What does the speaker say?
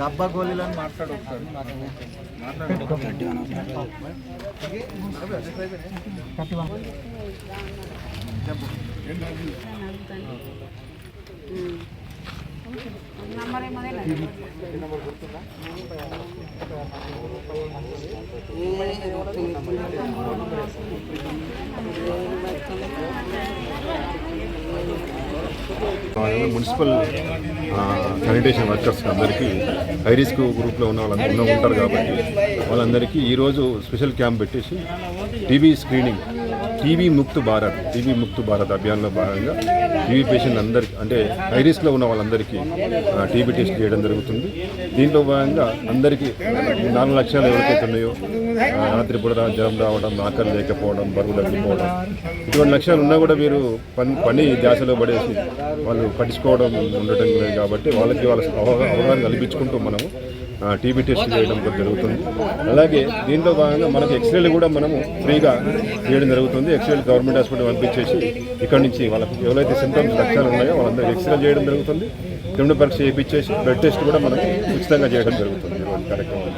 డబ్బా గోళీలని మాట్లాడు ఒకసారి. అలాగే మున్సిపల్ శానిటేషన్ వర్కర్స్ అందరికీ హై రిస్క్ గ్రూప్లో ఉన్న వాళ్ళందరూ ఉంటారు కాబట్టి వాళ్ళందరికీ ఈరోజు స్పెషల్ క్యాంప్ పెట్టేసి TB screening TB Mukt Bharat TB Mukt Bharat అభియాన్లో భాగంగా టీబీ పేషెంట్ అందరికి అంటే హై ఉన్న వాళ్ళందరికీ టీబీ టెస్ట్ చేయడం జరుగుతుంది. దీంట్లో భాగంగా అందరికీ నాలుగు లక్షలు ఎవరికైతే ఉన్నాయో ఆ, రాత్రిపూట జ్వరం రావడం ఆకలి లేకపోవడం బరువు తగ్గిపోవడం ఇటువంటి లక్ష్యాలు ఉన్నా కూడా వీరు పని పని ధ్యాసలో పడేసి వాళ్ళు పట్టించుకోవడం ఉండటం లేదు కాబట్టి వాళ్ళకి వాళ్ళ అవగాహన కల్పించుకుంటూ మనము టీబీ టెస్ట్ చేయడం కూడా జరుగుతుంది. అలాగే దీంట్లో భాగంగా మనకి ఎక్స్రేలు కూడా మనము ఫ్రీగా చేయడం జరుగుతుంది. ఎక్స్రేలు గవర్నమెంట్ హాస్పిటల్ పంపించేసి ఇక్కడ నుంచి వాళ్ళకి ఎవరైతే సింటమ్స్ లక్షణాలు ఉన్నాయో వాళ్ళందరూ ఎక్స్రే చేయడం జరుగుతుంది. కింద పరీక్ష చేయించేసి బ్లడ్ టెస్ట్ కూడా మనకు ఉచితంగా చేయడం జరుగుతుంది. కార్యక్రమం.